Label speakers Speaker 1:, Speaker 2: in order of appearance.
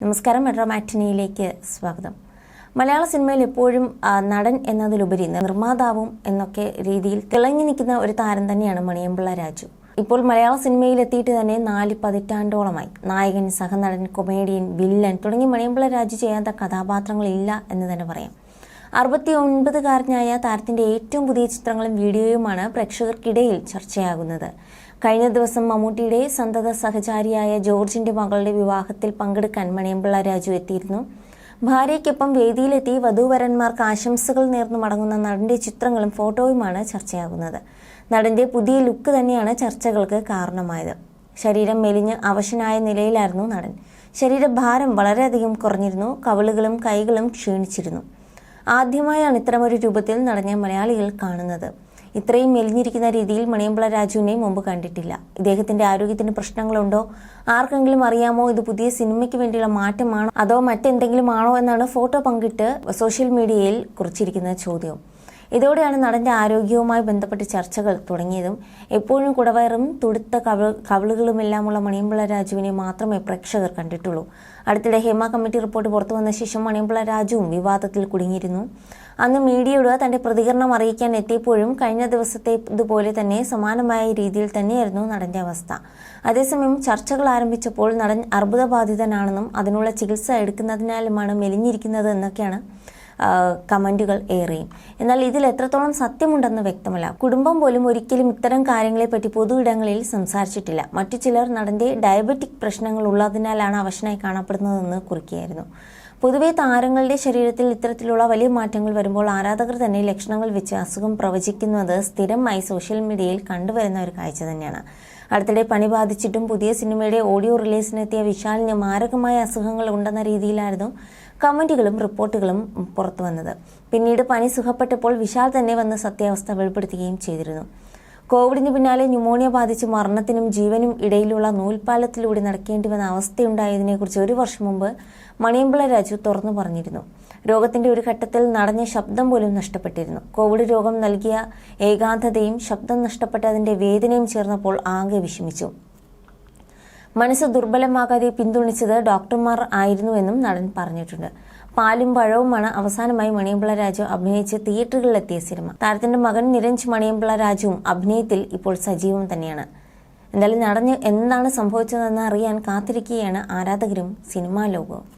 Speaker 1: നമസ്കാരം മെട്രോ മാറ്റിനിയിലേക്ക് സ്വാഗതം. മലയാള സിനിമയിൽ എപ്പോഴും നടൻ എന്നതിലുപരി നിർമ്മാതാവും എന്നൊക്കെ രീതിയിൽ തിളങ്ങി നിൽക്കുന്ന ഒരു താരം തന്നെയാണ് മണിയമ്പിള്ള രാജു. ഇപ്പോൾ മലയാള സിനിമയിൽ എത്തിയിട്ട് തന്നെ നാല് പതിറ്റാണ്ടോളമായി. നായകൻ സഹനടൻ കൊമേഡിയൻ വില്ലൻ തുടങ്ങി മണിയമ്പിള്ള രാജു ചെയ്യാത്ത കഥാപാത്രങ്ങളില്ല എന്ന് തന്നെ പറയാം. അറുപത്തി ഒൻപതുകാരനായ താരത്തിന്റെ ഏറ്റവും പുതിയ ചിത്രങ്ങളും വീഡിയോയുമാണ് പ്രേക്ഷകർക്കിടയിൽ ചർച്ചയാകുന്നത്. കഴിഞ്ഞ ദിവസം മമ്മൂട്ടിയുടെ സന്തത സഹചാരിയായ ജോർജിന്റെ മകളുടെ വിവാഹത്തിൽ പങ്കെടുക്കാൻ മണിയമ്പിള്ള രാജു എത്തിയിരുന്നു. ഭാര്യയ്ക്കൊപ്പം വേദിയിലെത്തി വധൂവരന്മാർക്ക് ആശംസകൾ നേർന്നു മടങ്ങുന്ന നടന്റെ ചിത്രങ്ങളും ഫോട്ടോയുമാണ് ചർച്ചയാകുന്നത്. നടന്റെ പുതിയ ലുക്ക് തന്നെയാണ് ചർച്ചകൾക്ക് കാരണമായത്. ശരീരം മെലിഞ്ഞ് അവശനായ നിലയിലായിരുന്നു നടൻ. ശരീരഭാരം വളരെയധികം കുറഞ്ഞിരുന്നു. കവിളുകളും കൈകളും ക്ഷീണിച്ചിരുന്നു. ആദ്യമായാണ് ഇത്തരമൊരു രൂപത്തിൽ നടനെ മലയാളികൾ കാണുന്നത്. ഇത്രയും മെലിഞ്ഞിരിക്കുന്ന രീതിയിൽ മണിയമ്പള രാജുവിനെ മുമ്പ് കണ്ടിട്ടില്ല. ഇദ്ദേഹത്തിന്റെ ആരോഗ്യത്തിന് പ്രശ്നങ്ങളുണ്ടോ? ആർക്കെങ്കിലും അറിയാമോ? ഇത് പുതിയ സിനിമയ്ക്ക് വേണ്ടിയുള്ള മാറ്റമാണോ? അതോ മറ്റെന്തെങ്കിലും ആണോ എന്നാണ് ഫോട്ടോ പങ്കിട്ട് സോഷ്യൽ മീഡിയയിൽ കുറിച്ചിരിക്കുന്ന ചോദ്യവും ഇതോടെയാണ് നടന്റെ ആരോഗ്യവുമായി ബന്ധപ്പെട്ട് ചർച്ചകൾ തുടങ്ങിയതും. എപ്പോഴും കുടവയറും തുടുത്ത കവ കവിളുകളുമെല്ലാമുള്ള മണിയമ്പിള രാജുവിനെ മാത്രമേ പ്രേക്ഷകർ കണ്ടിട്ടുള്ളൂ. അടുത്തിടെ ഹേമ കമ്മിറ്റി റിപ്പോർട്ട് പുറത്തു വന്ന ശേഷം മണിയമ്പിള രാജുവും വിവാദത്തിൽ കുടുങ്ങിയിരുന്നു. അന്ന് മീഡിയയോട് തന്റെ പ്രതികരണം അറിയിക്കാൻ എത്തിയപ്പോഴും കഴിഞ്ഞ ദിവസത്തെ ഇതുപോലെ തന്നെ സമാനമായ രീതിയിൽ തന്നെയായിരുന്നു നടന്റെ അവസ്ഥ. അതേസമയം ചർച്ചകൾ ആരംഭിച്ചപ്പോൾ നടൻ അർബുദബാധിതനാണെന്നും അതിനുള്ള ചികിത്സ എടുക്കുന്നതിനാലുമാണ് മെലിഞ്ഞിരിക്കുന്നത് എന്നൊക്കെയാണ് ആ, കമന്റുകൾ ഏറെയും. എന്നാൽ ഇതിൽ എത്രത്തോളം സത്യമുണ്ടെന്ന് വ്യക്തമല്ല. കുടുംബം പോലും ഒരിക്കലും ഇത്തരം കാര്യങ്ങളെപ്പറ്റി പൊതു ഇടങ്ങളിൽ സംസാരിച്ചിട്ടില്ല. മറ്റു ചിലർ നടന്റെ ഡയബറ്റിക് പ്രശ്നങ്ങൾ ഉള്ളതിനാലാണ് അവശനായി കാണപ്പെടുന്നതെന്ന് കുറിക്കുകയായിരുന്നു. പൊതുവെ താരങ്ങളുടെ ശരീരത്തിൽ ഇത്തരത്തിലുള്ള വലിയ മാറ്റങ്ങൾ വരുമ്പോൾ ആരാധകർ തന്നെ ലക്ഷണങ്ങൾ വെച്ച് അസുഖം പ്രവചിക്കുന്നത് സ്ഥിരമായി സോഷ്യൽ മീഡിയയിൽ കണ്ടുവരുന്ന ഒരു കാഴ്ച തന്നെയാണ്. അടുത്തിടെ പണി ബാധിച്ചിട്ടും പുതിയ സിനിമയുടെ ഓഡിയോ റിലീസിനെത്തിയ വിശാലിന് മാരകമായ അസുഖങ്ങൾ ഉണ്ടെന്ന രീതിയിലായിരുന്നു കമന്റുകളും റിപ്പോർട്ടുകളും പുറത്തു വന്നത്. പിന്നീട് പനി സുഖപ്പെട്ടപ്പോൾ വിശാൽ തന്നെ വന്ന് സത്യാവസ്ഥ വെളിപ്പെടുത്തുകയും ചെയ്തിരുന്നു. കോവിഡിന് പിന്നാലെ ന്യൂമോണിയ ബാധിച്ച് മരണത്തിനും ജീവനും ഇടയിലുള്ള നൂൽപാലത്തിലൂടെ നടക്കേണ്ടി വന്ന അവസ്ഥയുണ്ടായതിനെക്കുറിച്ച് ഒരു വർഷം മുമ്പ് മണിയമ്പിള രാജു തുറന്നു പറഞ്ഞിരുന്നു. രോഗത്തിന്റെ ഒരു ഘട്ടത്തിൽ നടഞ്ഞ ശബ്ദം പോലും നഷ്ടപ്പെട്ടിരുന്നു. കോവിഡ് രോഗം നൽകിയ ഏകാന്തതയും ശബ്ദം നഷ്ടപ്പെട്ടതിന്റെ വേദനയും ചേർന്നപ്പോൾ ആകെ വിഷമിച്ചു. മനസ്സ് ദുർബലമാകാതെ പിന്തുണച്ചത് ഡോക്ടർമാർ ആയിരുന്നുവെന്നും നടൻ പറഞ്ഞിട്ടുണ്ട്. പാലും പഴവുമാണ് അവസാനമായി മണിയമ്പിള രാജു അഭിനയിച്ച് തിയേറ്ററുകളിലെത്തിയ സിനിമ. താരത്തിന്റെ മകൻ നിരഞ്ജ് മണിയമ്പിള രാജുവും അഭിനയത്തിൽ ഇപ്പോൾ സജീവം തന്നെയാണ്. എന്തായാലും നടന്ന് എന്താണ് സംഭവിച്ചതെന്ന് അറിയാൻ കാത്തിരിക്കുകയാണ് ആരാധകരും സിനിമാ ലോകവും.